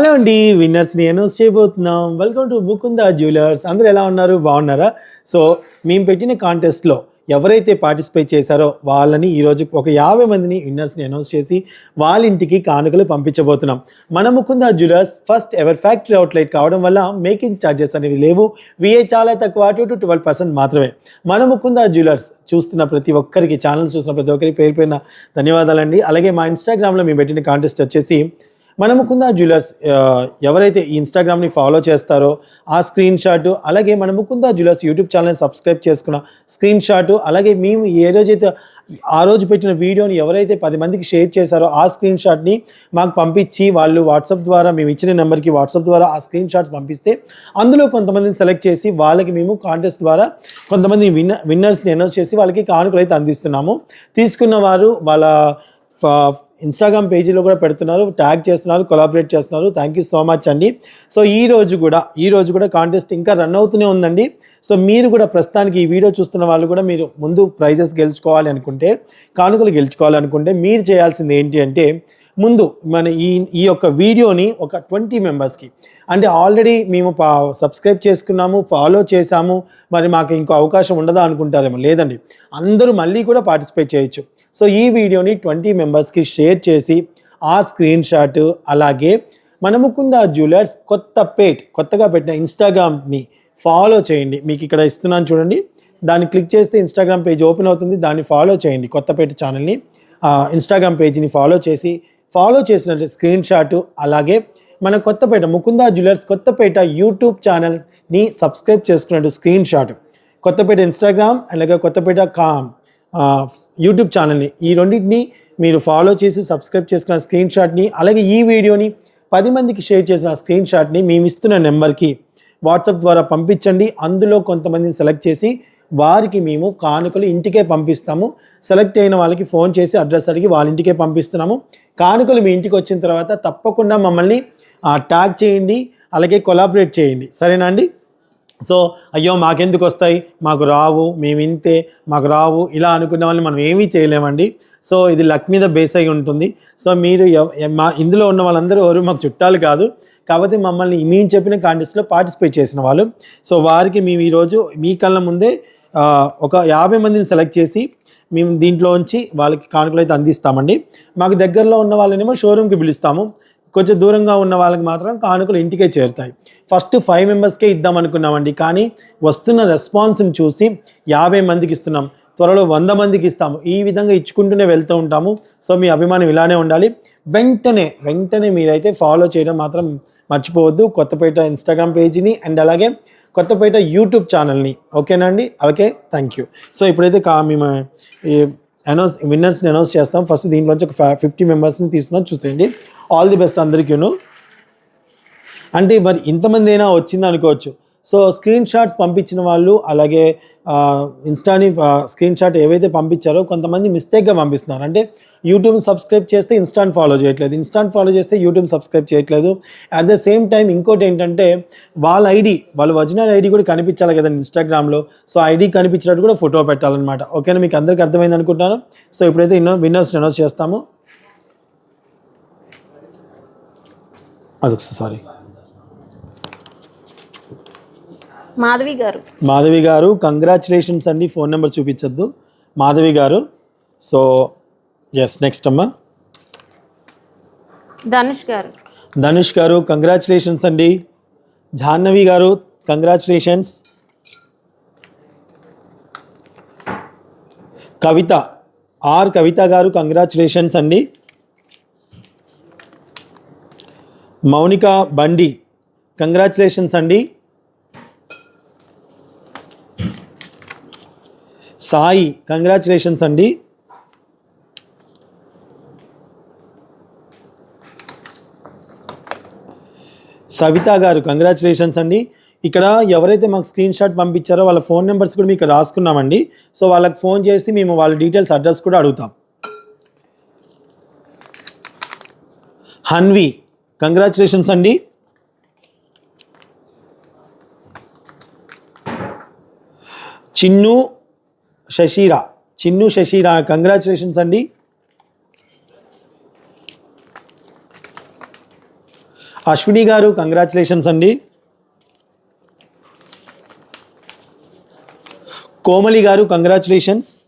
Hello అండి విన్నర్స్ని announce చేయబోతున్నాం. Welcome to Mukunda jewellers. అందరూ ఎలా ఉన్నారు? బాగున్నారా? సో మేము పెట్టిన కాంటెస్ట్లో ఎవరైతే పార్టిసిపేట్ చేశారో వాళ్ళని ఈరోజు ఒక యాభై మందిని విన్నర్స్ని అనౌన్స్ చేసి వాళ్ళ ఇంటికి కానుకలు పంపించబోతున్నాం. మన Mukunda jewellers first ever factory outlet కావడం వల్ల మేకింగ్ ఛార్జెస్ అనేవి లేవు. విఏ చాలా తక్కువ టూ టు ట్వెల్వ్ పర్సెంట్ మాత్రమే. మన ముకుంద జ్యువెలర్స్ చూస్తున్న ప్రతి ఒక్కరికి ఛానల్స్ చూస్తున్న ప్రతి ఒక్కరికి పేరు పేరున ధన్యవాదాలండి. అలాగే మా ఇన్స్టాగ్రామ్లో మేము పెట్టిన కాంటెస్ట్ వచ్చేసి మనముకుంద జ్యువెలర్స్ ఎవరైతే ఈ ఇన్స్టాగ్రామ్ని ఫాలో చేస్తారో ఆ స్క్రీన్ షాట్ అలాగే మన ముకుంద జ్యువెలర్స్ యూట్యూబ్ ఛానల్ని సబ్స్క్రైబ్ చేసుకున్న స్క్రీన్ షాట్ అలాగే మేము ఏ రోజైతే ఆ రోజు పెట్టిన వీడియోని ఎవరైతే పది మందికి షేర్ చేశారో ఆ స్క్రీన్ షాట్ని మాకు పంపించి వాళ్ళు వాట్సాప్ ద్వారా మేము ఇచ్చిన నెంబర్కి వాట్సాప్ ద్వారా ఆ స్క్రీన్ షాట్స్ పంపిస్తే అందులో కొంతమందిని సెలెక్ట్ చేసి వాళ్ళకి మేము కాంటెస్ట్ ద్వారా కొంతమంది విన్న విన్నర్స్ని అనౌన్స్ చేసి వాళ్ళకి కానుకలు అయితే అందిస్తున్నాము. తీసుకున్న వారు వాళ్ళ ఇన్స్టాగ్రామ్ పేజీలో కూడా పెడుతున్నారు ట్యాగ్ చేస్తున్నారు కొలాబరేట్ చేస్తున్నారు. థ్యాంక్ యూ సో మచ్ అండి. సో ఈ రోజు కూడా ఈ రోజు కూడా కాంటెస్ట్ ఇంకా రన్ అవుతూనే ఉందండి. సో మీరు కూడా ప్రస్తుతానికి ఈ వీడియో చూస్తున్న వాళ్ళు కూడా మీరు ముందు ప్రైజెస్ గెలుచుకోవాలి అనుకుంటే కానుకలు గెలుచుకోవాలనుకుంటే మీరు చేయాల్సింది ఏంటి అంటే ముందు మన ఈ ఈ యొక్క వీడియోని ఒక ట్వంటీ మెంబర్స్కి. అంటే ఆల్రెడీ మేము పా సబ్స్క్రైబ్ చేసుకున్నాము ఫాలో చేసాము మరి మాకు ఇంకో అవకాశం ఉండదా అనుకుంటారేమో లేదండి. అందరూ మళ్ళీ కూడా పార్టిసిపేట్ చేయొచ్చు. సో ఈ వీడియోని ట్వంటీ మెంబర్స్కి షేర్ చేసి ఆ స్క్రీన్ షాట్ అలాగే మనముకుంద జ్యువెలర్స్ కొత్త పేట్ కొత్తగా పెట్టిన ఇన్స్టాగ్రామ్ని ఫాలో చేయండి. మీకు ఇక్కడ ఇస్తున్నాను చూడండి. దాన్ని క్లిక్ చేస్తే ఇన్స్టాగ్రామ్ పేజ్ ఓపెన్ అవుతుంది. దాన్ని ఫాలో చేయండి. కొత్తపేట ఛానల్ని ఇన్స్టాగ్రామ్ పేజ్ని ఫాలో చేసి ఫాలో చేసిన స్క్రీన్ షాటు అలాగే మన కొత్తపేట ముకుందా జ్యువెలర్స్ కొత్తపేట యూట్యూబ్ ఛానల్స్ని సబ్స్క్రైబ్ చేసుకున్నట్టు స్క్రీన్ షాట్. కొత్తపేట ఇన్స్టాగ్రామ్ అలాగే కొత్తపేట కా యూట్యూబ్ ఛానల్ని ఈ రెండింటిని మీరు ఫాలో చేసి సబ్స్క్రైబ్ చేసుకున్న స్క్రీన్ షాట్ని అలాగే ఈ వీడియోని పది మందికి షేర్ చేసిన స్క్రీన్ షాట్ని మేము ఇస్తున్న నెంబర్కి వాట్సాప్ ద్వారా పంపించండి. అందులో కొంతమందిని సెలెక్ట్ చేసి వారికి మేము కానుకలు ఇంటికే పంపిస్తాము. సెలెక్ట్ అయిన వాళ్ళకి ఫోన్ చేసి అడ్రస్ అడిగి వాళ్ళ ఇంటికే పంపిస్తున్నాము. కానుకలు మీ ఇంటికి వచ్చిన తర్వాత తప్పకుండా మమ్మల్ని ట్యాగ్ చేయండి అలాగే కొలాబరేట్ చేయండి. సరేనా అండి? సో అయ్యో మాకెందుకు వస్తాయి? మాకు రావు మేము ఇంతే మాకు రావు ఇలా అనుకునే వాళ్ళని మనం ఏమీ చేయలేమండి. సో ఇది లక్ మీద బేస్ అయి ఉంటుంది. సో మీరు మా ఇందులో ఉన్న వాళ్ళందరూ ఎవరు మాకు చుట్టాలు కాదు. కాబట్టి మమ్మల్ని మేము చెప్పిన కాంటెస్ట్లో పార్టిసిపేట్ చేసిన వాళ్ళు. సో వారికి మేము ఈరోజు మీ కళ్ళ ముందే ఒక యాభై మందిని సెలెక్ట్ చేసి మేము దీంట్లోంచి వాళ్ళకి కానుకలు అయితే అందిస్తామండి. మాకు దగ్గరలో ఉన్న వాళ్ళనేమో షోరూమ్కి పిలుస్తాము. కొంచెం దూరంగా ఉన్న వాళ్ళకి మాత్రం కానుకలు ఇంటికే చేరుతాయి. ఫస్ట్ ఫైవ్ మెంబర్స్కే ఇద్దాం అనుకున్నామండి కానీ వస్తున్న రెస్పాన్స్ని చూసి యాభై మందికి ఇస్తున్నాం. త్వరలో వంద మందికి ఇస్తాము. ఈ విధంగా ఇచ్చుకుంటూనే వెళ్తూ ఉంటాము. సో మీ అభిమానం ఇలానే ఉండాలి. వెంటనే వెంటనే మీరైతే ఫాలో చేయడం మాత్రం మర్చిపోవద్దు. కొత్తపేట ఇన్స్టాగ్రామ్ పేజీని అండ్ అలాగే కొత్తపేట యూట్యూబ్ ఛానల్ని. ఓకేనా అండి? Okay thank you. సో ఇప్పుడైతే కా మేము అనౌన్స్ విన్నర్స్ని అనౌన్స్ చేస్తాం. ఫస్ట్ దీంట్లోంచి ఒక ఫిఫ్టీ మెంబర్స్ని తీసుకున్నాం. చూసేయండి. ఆల్ ది బెస్ట్ అందరికీను. అంటే మరి ఇంతమంది అయినా వచ్చింది అనుకోవచ్చు సో స్క్రీన్ షాట్స్ పంపించిన వాళ్ళు అలాగే ఇన్స్టాని స్క్రీన్ షాట్ ఏవైతే పంపించారో కొంతమంది మిస్టేక్గా పంపిస్తున్నారు. అంటే యూట్యూబ్ సబ్స్క్రైబ్ చేస్తే ఇన్స్టాంట్ ఫాలో చేయట్లేదు. ఇన్స్టాంట్ ఫాలో చేస్తే యూట్యూబ్ సబ్స్క్రైబ్ చేయట్లేదు. అట్ ద సేమ్ టైం ఇంకోటి ఏంటంటే వాళ్ళ ఐడి వాళ్ళ ఒరిజినల్ ఐడి కూడా కనిపించాలి కదా ఇన్స్టాగ్రామ్లో సో ఐడి కనిపించినట్టు కూడా ఫోటో పెట్టాలన్నమాట. ఓకేనా? మీకు అందరికీ అర్థమైంది అనుకుంటున్నాను. సో ఇప్పుడైతే ఇన్నో విన్నర్స్ అనౌన్స్ చేస్తాము. అదొకసారి సారీ మాధవి గారు. మాధవి గారు కంగ్రాచులేషన్స్ అండి. Phone number చూపించొద్దు. మాధవి గారు సో ఎస్ నెక్స్ట్ అమ్మా. ధనుష్ గారు. ధనుష్ గారు కంగ్రాచులేషన్స్ అండి. జాహ్నవి గారు కంగ్రాచులేషన్స్ కవిత ఆర్ కవిత గారు కంగ్రాచులేషన్స్ అండి. మౌనిక బండి కంగ్రాచులేషన్స్ అండి. సాయి కంగ్రాచులేషన్స్ అండి. సవిత గారు కంగ్రాచులేషన్స్ అండి. ఇక్కడ ఎవరైతే మాకు స్క్రీన్ షాట్ పంపించారో వాళ్ళ ఫోన్ నెంబర్స్ కూడా మీకు రాసుకున్నామండి. సో వాళ్ళకి ఫోన్ చేసి మేము వాళ్ళ డీటెయిల్స్ అడ్రస్ కూడా అడుగుతాం. హన్వి కంగ్రాచులేషన్స్ అండి. చిన్ను శశీరా. చిన్ను శశీరా కంగ్రాచులేషన్స్ అండి. అశ్విని గారు కంగ్రాచులేషన్స్ అండి. కోమలి గారు కంగ్రాచులేషన్స్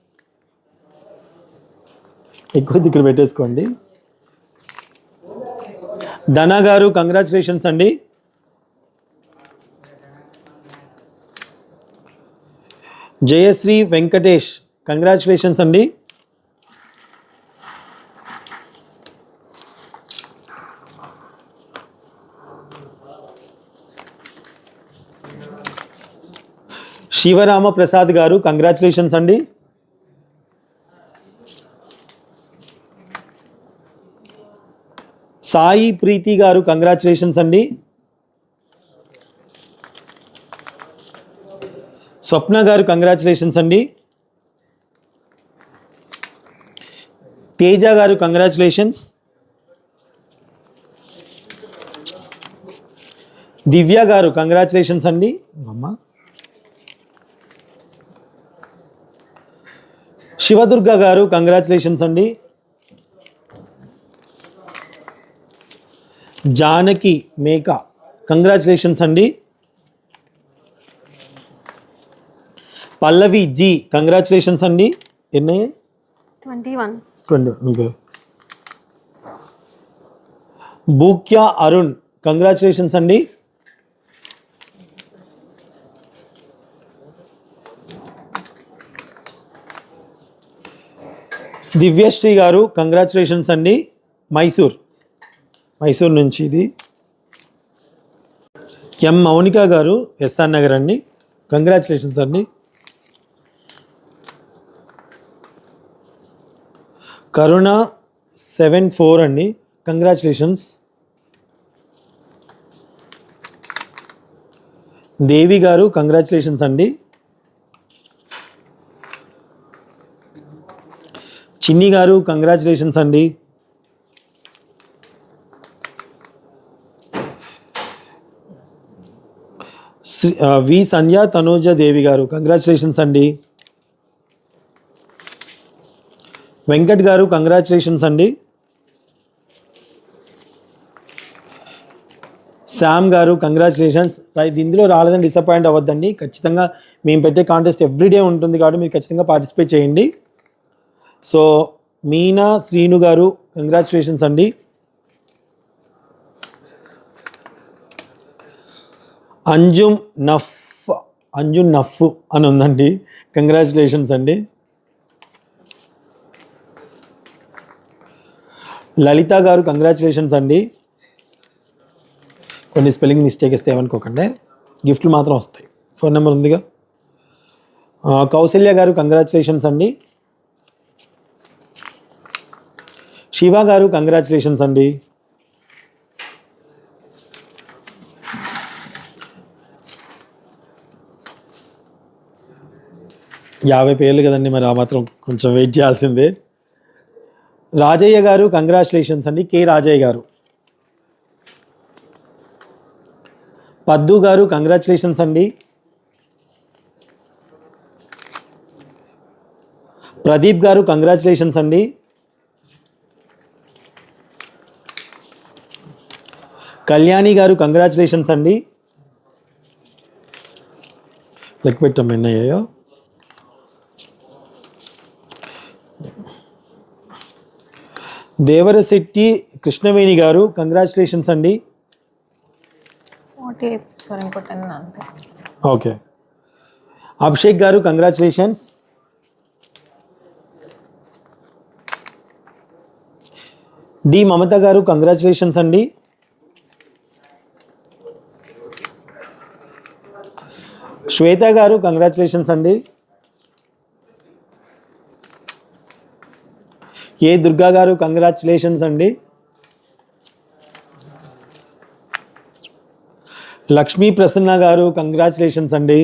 ఎక్కువ ఇక్కడ పెట్టేసుకోండి. ధన గారు కంగ్రాచులేషన్స్ అండి. జయశ్రీ వెంకటేష్. కంగ్రాచులేషన్స్ అండి. శివరామ ప్రసాద్ గారు కంగ్రాచులేషన్స్ అండి. సాయి ప్రీతి గారు కంగ్రాచులేషన్స్ అండి. స్వప్న గారు కంగ్రాచులేషన్స్ అండి. తేజ గారు కంగ్రాచులేషన్స్ దివ్య గారు కంగ్రాచులేషన్స్ అండి. అమ్మ. శివదుర్గ గారు కంగ్రాచులేషన్స్ అండి. జానకి మేక కంగ్రాచులేషన్స్ అండి. పల్లవి జీ కంగ్రాచులేషన్స్ అండి. ఎన్ని? Twenty one. Twenty Bhukya Arun congratulations అండి. దివ్యశ్రీ గారు కంగ్రాచులేషన్స్ అండి. మైసూర్ మైసూర్ నుంచి ఇది. ఎం మౌనిక గారు ఎస్ఆర్ నగర్ అండి. కంగ్రాచులేషన్స్ అండి. కరుణ సెవెన్ ఫోర్ అండి. కంగ్రాచులేషన్స్ దేవి గారు కంగ్రాచులేషన్స్ అండి. చిన్ని గారు కంగ్రాచులేషన్స్ అండి. శ్రీ వి సంధ్య తనూజ దేవి గారు కంగ్రాచులేషన్స్ అండి. వెంకట్ గారు కంగ్రాచులేషన్స్ అండి. శామ్ గారు కంగ్రాచులేషన్స్ ఇందులో రాలేదని డిసప్పాయింట్ అవ్వద్దండి. ఖచ్చితంగా మేము పెట్టే కాంటెస్ట్ ఎవ్రీడే ఉంటుంది కాబట్టి మీరు ఖచ్చితంగా పార్టిసిపేట్ చేయండి. సో మీనా శ్రీను గారు కంగ్రాచులేషన్స్ అండి. అంజుమ్ నఫ్ అంజుమ్ నఫ్ అని ఉందండి. కంగ్రాచులేషన్స్ అండి. లలిత గారు కంగ్రాచులేషన్స్ అండి. కొన్ని స్పెల్లింగ్ మిస్టేక్ ఇస్తే ఏమనుకోకండి. గిఫ్ట్లు మాత్రం వస్తాయి. ఫోన్ నెంబర్ ఉందిగా? కౌశల్య కౌసల్య గారు కంగ్రాచులేషన్స్ అండి. శివ గారు కంగ్రాచులేషన్స్ అండి. యాభై పేర్లు కదండి మరి ఆ మాత్రం కొంచెం వెయిట్ చేయాల్సిందే. రాజయ్య గారు కంగ్రాచులేషన్స్ అండి. కె రాజయ్య గారు. పద్దు గారు కంగ్రాచులేషన్స్ అండి. ప్రదీప్ గారు కంగ్రాచులేషన్స్ అండి. కళ్యాణి గారు కంగ్రాచులేషన్స్ అండి. లెక్క పెట్టాం ఎన్నయ్యో దేవరశెట్టి కృష్ణవేణి గారు కంగ్రాచులేషన్స్ అండి. ఓకే అభిషేక్ గారు కంగ్రాచులేషన్స్ డి మమత గారు కంగ్రాచులేషన్స్ అండి. శ్వేత గారు కంగ్రాచులేషన్స్ అండి. ఏ దుర్గా గారు కంగ్రాచులేషన్స్ అండి. లక్ష్మీ ప్రసన్న గారు కంగ్రాచులేషన్స్ అండి.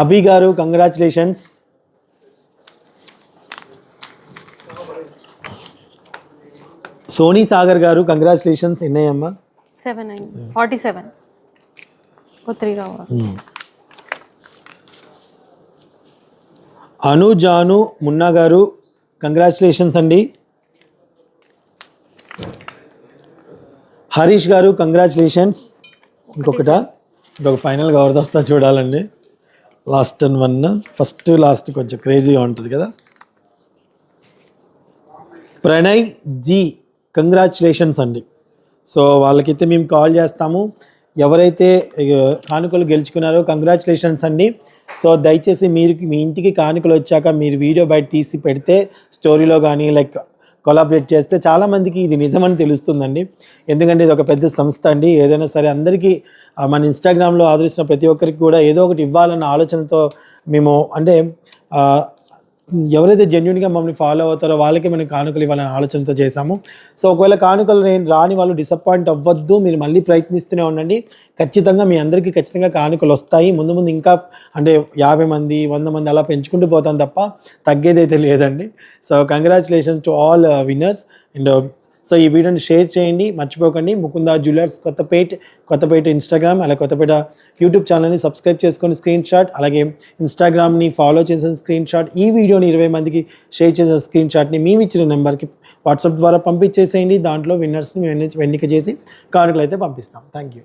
అభి గారు కంగ్రాచులేషన్స్ సోనీ సాగర్ గారు congratulations ఎన్నయ్యమ్మా? Seven forty seven. Three రావాలి అను జాను మున్నా గారు కంగ్రాచులేషన్స్ అండి. హరీష్ గారు కంగ్రాచులేషన్స్ ఇంకొకట ఇంకొక ఫైనల్ గవర్దస్తా చూడాలండి. Last and one first last కొంచెం క్రేజీగా ఉంటుంది కదా. ప్రణయ్ జీ కంగ్రాచులేషన్స్ అండి. సో వాళ్ళకైతే మేము కాల్ చేస్తాము. ఎవరైతే కానుకలు గెలుచుకున్నారో కంగ్రాచులేషన్స్ అండి. సో దయచేసి మీరు మీ ఇంటికి కానుకలు వచ్చాక మీరు వీడియో బయట తీసి పెడితే స్టోరీలో కానీ లైక్ కొలాబరేట్ చేస్తే చాలామందికి ఇది నిజమని తెలుస్తుందండి. ఎందుకంటే ఇది ఒక పెద్ద సంస్థ అండి. ఏదైనా సరే అందరికీ మన ఇన్స్టాగ్రామ్లో ఆదరిస్తున్న ప్రతి ఒక్కరికి కూడా ఏదో ఒకటి ఇవ్వాలన్న ఆలోచనతో మేము అంటే ఎవరైతే జెన్యున్గా మమ్మల్ని ఫాలో అవుతారో వాళ్ళకి మనం కానుకలు ఇవ్వాలని ఆలోచనతో చేశాము. సో ఒకవేళ కానుకలు నేను రాని వాళ్ళు డిసప్పాయింట్ అవ్వద్దు మీరు మళ్ళీ ప్రయత్నిస్తూనే ఉండండి. ఖచ్చితంగా మీ అందరికీ ఖచ్చితంగా కానుకలు వస్తాయి. ముందు ముందు ఇంకా అంటే యాభై మంది వంద మంది అలా పెంచుకుంటూ పోతాం తప్ప తగ్గేదైతే లేదండి. So congratulations to all winners and so ఈ వీడియోని షేర్ చేయండి మర్చిపోకండి. ముకుందా జ్యువెలర్స్ కొత్తపేట కొత్తపేట ఇన్స్టాగ్రామ్ అలాగే కొత్తపేట యూట్యూబ్ ఛానల్ని సబ్స్క్రైబ్ చేసుకొని స్క్రీన్ షాట్ అలాగే ఇన్స్టాగ్రామ్ని ఫాలో చేసిన స్క్రీన్ షాట్ ఈ వీడియోని ఇరవై మందికి షేర్ చేసిన స్క్రీన్ షాట్ని మేము ఇచ్చిన నెంబర్కి వాట్సాప్ ద్వారా పంపించేసేయండి. దాంట్లో విన్నర్స్ని మేము ఎన్నిక చేసి కార్డులు అయితే పంపిస్తాం. Thank you